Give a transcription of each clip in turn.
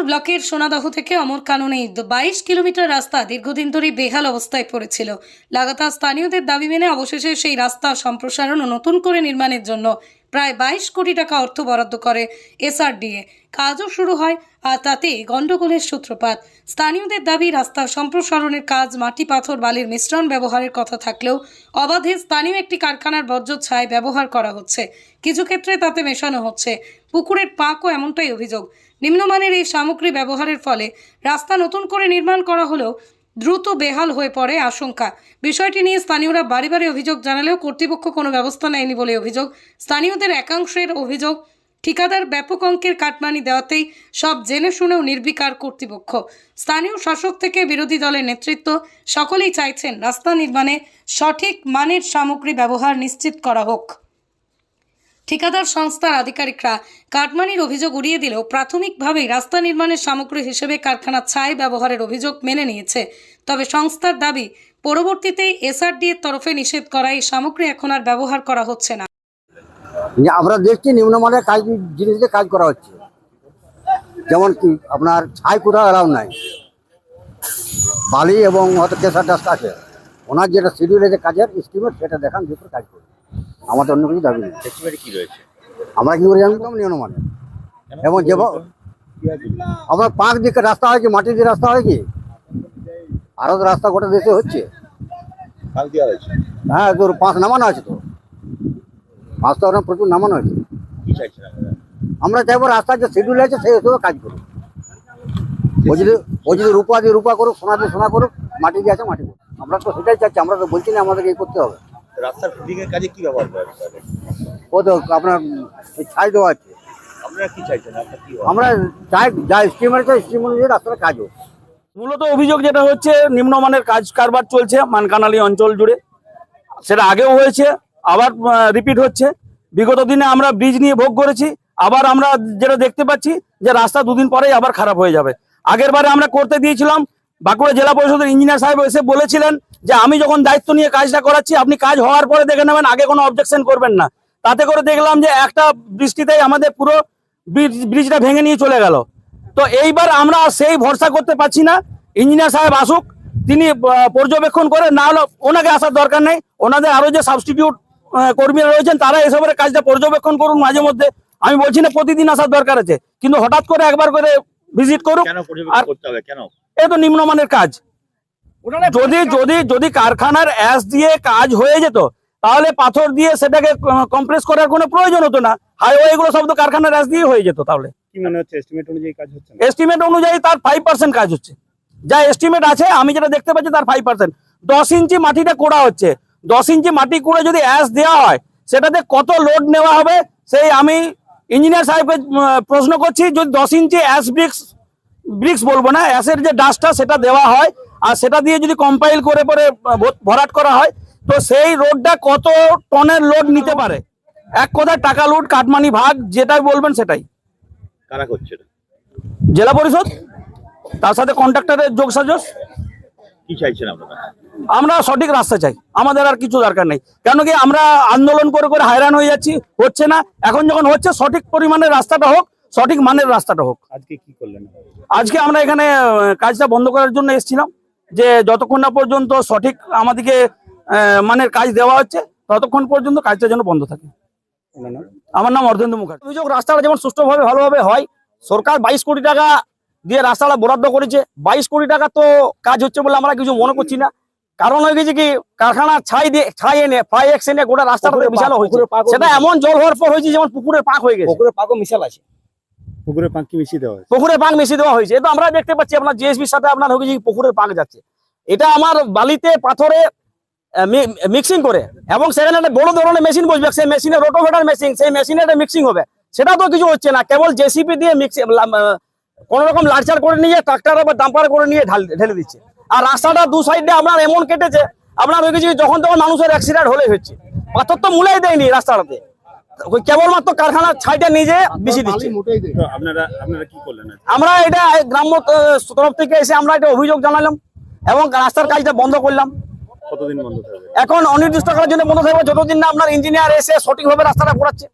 মোড় ব্লকের সোনাদহ থেকে অমর কাননে বাইশ কিলোমিটার রাস্তা দীর্ঘদিন ধরে বেহাল অবস্থায় পড়েছিল। লাগাতার স্থানীয়দের দাবি মেনে অবশেষে সেই রাস্তা সম্প্রসারণ ও নতুন করে নির্মাণের জন্য প্রায় বাইশ কোটি টাকা অর্থ বরাদ্দ করে এসআরডিএ। কাজও শুরু হয় আর তাতে গণ্ডগোলের সূত্রপাত। স্থানীয়দের দাবি রাস্তা সম্প্রসারণের কাজ মাটি, পাথর, বালির মিশ্রণ ব্যবহারের কথা থাকলেও অবাধে স্থানীয় একটি কারখানার বর্জ্য ছাই ব্যবহার করা হচ্ছে। কিছু ক্ষেত্রে তাতে মেশানো হচ্ছে। পুকুরের পাকও এমনটাই অভিযোগ। নিম্নমানের এই সামগ্রী ব্যবহারের ফলে রাস্তা নতুন করে নির্মাণ করা হলেও দ্রুত বেহাল হয়ে পড়ে আশঙ্কা। বিষয়টি নিয়ে স্থানীয়রা বাড়ি বাড়ি অভিযোগ জানালেও কর্তৃপক্ষ কোনো ব্যবস্থা নেয়নি বলে অভিযোগ। স্থানীয়দের একাংশের অভিযোগ, ঠিকাদার ব্যাপক অঙ্কের কাটমানি দেওয়াতেই সব জেনে শুনেও নির্বিকার কর্তৃপক্ষ। স্থানীয় শাসক থেকে বিরোধী দলের নেতৃত্ব সকলেই চাইছেন রাস্তা নির্মাণে সঠিক মানের সামগ্রী ব্যবহার নিশ্চিত করা হোক। ঠিকাদার সংস্থার আধিকারিকরা কাটমানির অভিযোগ উড়িয়ে দিলেও প্রাথমিকভাবেই রাস্তা নির্মাণের সামগ্রী হিসেবে কারখানা ছাই ব্যবহারের অভিযোগ মেনে নিয়েছে। তবে সংস্থার দাবি পরবর্তীতে এসআরডি এর তরফে নিষেধ করা এই সামগ্রী এখন আর ব্যবহার করা হচ্ছে না। আমরা দেখছি নিম্নমানের কাজ জিনিস দিয়ে কাজ করা হচ্ছে। যেমন কি, আপনার ছাই কোথাও অ্যালাউ নাই। বালি এবং হয়তো কেসার ডাস্ট আছে। ওনার যেটা শিডিউল আছে কাজের স্টিমেট সেটা দেখান যে কাজ করবে আমাদের অন্য কিছু দাবি নেই। কি রয়েছে? আমরা কি করে জানতাম নিম্নমানের এবং যে আমার পাঁচ দিকে রাস্তা হয় কি মাটির দিয়ে রাস্তা হয় কি আরও তো রাস্তা গোটা দেশে হচ্ছে। হ্যাঁ তোর পাঁচ নামানো আছে তো। পাঁচ তো ওরকম প্রচুর নামানো আছে আমরা চাইব রাস্তার যে শিডিউল আছে সেই হিসেবে কাজ করুক। ও যদি ও যদি রূপা দিয়ে রূপা করুক সোনা দিয়ে সোনা করুক মাটি দিয়ে আছে মাটি করুক। আমরা তো সেটাই চাচ্ছি আমরা তো বলছি না আমাদেরকে এই করতে হবে। রাস্তার ফুটিং এর কাজে কি ব্যবহার করেন তাহলে? ও তো আপনার ছাই দেওয়া আছে। আপনারা কি চাইছেন? আপনার কি আমরা চাই যা স্কিম আছে স্কিম অনুযায়ী রাস্তার কাজ হোক মূলত অভিযোগ যেটা হচ্ছে নিম্নমানের কাজ কারবার চলছে মানকানালি অঞ্চল জুড়ে। সেটা আগেও হয়েছে আবার রিপিট হচ্ছে। বিগত দিনে আমরা ব্রিজ নিয়ে ভোগ করেছি আবার আমরা যেটা দেখতে পাচ্ছি যে রাস্তা দুদিন পরেই আবার খারাপ হয়ে যাবে। আগের বারে আমরা করতে দিয়েছিলাম বাঁকুড়া জেলা পরিষদের ইঞ্জিনিয়ার সাহেব এসে বলেছিলেন যে আমি যখন দায়িত্ব নিয়ে কাজটা করাচ্ছি আপনি কাজ হওয়ার পরে দেখে নেবেন আগে কোনো অবজেকশন করবেন না। তাতে করে দেখলাম যে একটা বৃষ্টিতেই আমাদের পুরো ব্রিজ- ব্রিজটা ভেঙে নিয়ে চলে গেল। তো এইবার আমরা সেই ভরসা করতে পারছি না। ইঞ্জিনিয়ার সাহেব আসুক তিনি পর্যবেক্ষণ করে না হলে ওনাকে আসার দরকার নেই। ওনাদের আরও যে সাবস্টিটিউট কর্মীরা রয়েছেন তারা এসবের কাজটা পর্যবেক্ষণ করুন মাঝে মধ্যে। আমি বলছি না প্রতিদিন আসার দরকার আছে কিন্তু হঠাৎ করে একবার করে ভিজিট করুক। আর- এ তো নিম্নমানের কাজ। যদি যদি যদি কারখানার অ্যাস দিয়ে কাজ হয়ে যেত তাহলে পাথর দিয়ে সেটাকে কম্প্রেস করার কোনো প্রয়োজন হতো না। হাইওয়ে এগুলো সব তো কারখানার অ্যাস দিয়ে হয়ে যেত তাহলে। কি মনে হচ্ছে? এস্টিমেট অনুযায়ী কাজ হচ্ছে এস্টিমেট অনুযায়ী তার ফাইভ পার্সেন্ট কাজ হচ্ছে। যা এস্টিমেট আছে আমি যেটা দেখতে পাচ্ছি তার ফাইভ পার্সেন্ট দশ ইঞ্চি মাটিটা কোড়া হচ্ছে? দশ ইঞ্চি মাটি কুড়ে যদি অ্যাস দেওয়া হয় সেটাতে কত লোড নেওয়া হবে? সেই আমি ইঞ্জিনিয়ার সাহেবকে প্রশ্ন করছি যদি দশ ইঞ্চি অ্যাস ব্রিক্স ব্রিক্স বলব না অ্যাসের যে ডাস্টটা সেটা দেওয়া হয় আর সেটা দিয়ে যদি কম্পাইল করে পরে ভরাট করা হয় তো সেই রোডটা কত টনের লোড নিতে পারে? এক কথায় টাকা লোড কাটমানি ভাগ যেটাই বলবেন সেটাই। কারা করছে জেলা পরিষদ তার সাথে কন্ট্রাক্টরের যোগ সাজস। কি চাইছেন আপনারা? আমরা সঠিক রাস্তা চাই। আমাদের আর কিছু দরকার নেই। কেন কি আমরা আন্দোলন করে করে হয়রান হয়ে যাচ্ছি হচ্ছে না? এখন যখন হচ্ছে সঠিক পরিমাণের রাস্তাটা হোক সঠিক মানের রাস্তাটা হোক। আজকে কি করলেন? আজকে আমরা এখানে কাজটা বন্ধ করার জন্য এসেছিলাম। যে যতক্ষণ না পর্যন্ত সঠিক আমাদেরকে মানের কাজ দেওয়া হচ্ছে ততক্ষণ পর্যন্ত কাজটা যেন বন্ধ থাকে। আমার নাম অর্ধেন্দু মুখার্জি। অভিযোগ রাস্তাটা যেমন সুষ্ঠুভাবে ভালোভাবে হয় সরকার বাইশ কোটি টাকা দিয়ে রাস্তাটা বরাদ্দ করেছে। বাইশ কোটি টাকা তো কাজ হচ্ছে বলে আমরা কিছু মনে করছি না। কারণ হয়ে গেছে কি কারখানা ছাই দিয়ে ছাই এনে ফাই এক্স এনে গোটা রাস্তাটা বিশাল হয়েছে। সেটা এমন জল হওয়ার পর হয়েছে যেমন পুকুরের পাক হয়ে গেছে। পুকুরে পাকও মিশাল আছে। পুকুরে পাঁকি মিশিয়ে দেওয়া হয়েছে। পুকুরে পাক মিশিয়ে দেওয়া হয়েছে। এ তো আমরা দেখতে পাচ্ছি, আপনার জিএসবির সাথে আপনার হয়ে গেছে পুকুরের পাক যাচ্ছে। এটা আমার বালিতে, পাথরে মিক্সিং করে। এবং সেখানে একটা বড় ধরনের মেশিন বসবে। সেই মেশিনে রোটোভেটার মেশিন সেই মেশিনে একটা মিক্সিং হবে। সেটা তো কিছু হচ্ছে না। কেবল জেসিপি দিয়ে মিক্সিং কোন রকম লার্চার করে নিয়ে ট্রাক্টর বা ডাম্পার করে নিয়ে ঢাল, ঢেলে দিচ্ছে। আর রাস্তাটা দু সাইডে আপনার এমন কেটেছে, আপনার হয়ে গেছে যখন তখন মানুষের অ্যাক্সিডেন্ট হলে হচ্ছে। পাথর তো মূলেই দেয়নি রাস্তাটাতে। ওই কেবলমাত্র কারখানার ছাইটা নিজে বেশি দিচ্ছে। তো আপনারা আপনারা কি করলেন আজকে? আমরা এটা গ্রাম্য তরফ থেকে এসে আমরা এটা অভিযোগ জানালাম এবং রাস্তার কাজটা বন্ধ করলাম। কতদিন বন্ধ থাকবে? এখন অনির্দিষ্টকালের জন্য বন্ধ থাকবে যতদিন না আপনার ইঞ্জিনিয়ার এসে সঠিকভাবে রাস্তাটা করাচ্ছে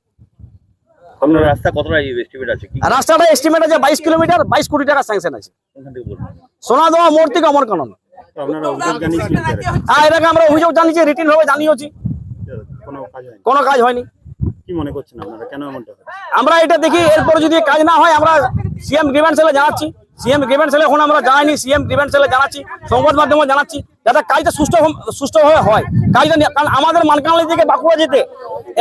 রাস্তাটা এস্টিমেট আছে বাইশ কিলোমিটার বাইশ কোটি টাকা স্যাংশন আছে। সোনাদোয়া মোড় থেকে অমর কানন হ্যাঁ এটাকে আমরা অভিযোগ জানিয়েছি রিটিন ভাবে কোনো কাজ হয়নি। কি মনে করছেন আপনারা? কেন এমনটা আমরা এটা দেখি এরপর যদি কাজ না হয় আমরা সিএম গ্রিভেন্স সেলে জানাচ্ছি। সিএম গ্রিভেন্স সেলে এখন আমরা জানাইনি সিএম গ্রিভেন্স সেলে জানাচ্ছি সংবাদ মাধ্যমে জানাচ্ছি যাতে কাজটা সুষ্ঠু সুষ্ঠুভাবে হয় কাজটা কারণ আমাদের মানকানলি থেকে বাঁকুড়া যেতে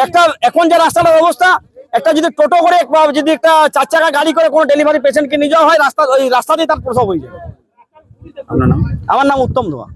একটা এখন যে রাস্তাটার অবস্থা একটা যদি টোটো করে বা যদি একটা চার চাকা গাড়ি করে কোনো ডেলিভারি পেশেন্টকে নিয়ে যাওয়া হয় রাস্তা ওই রাস্তাতেই তার প্রসব হয়ে নাম? আমার নাম উত্তম ধোয়া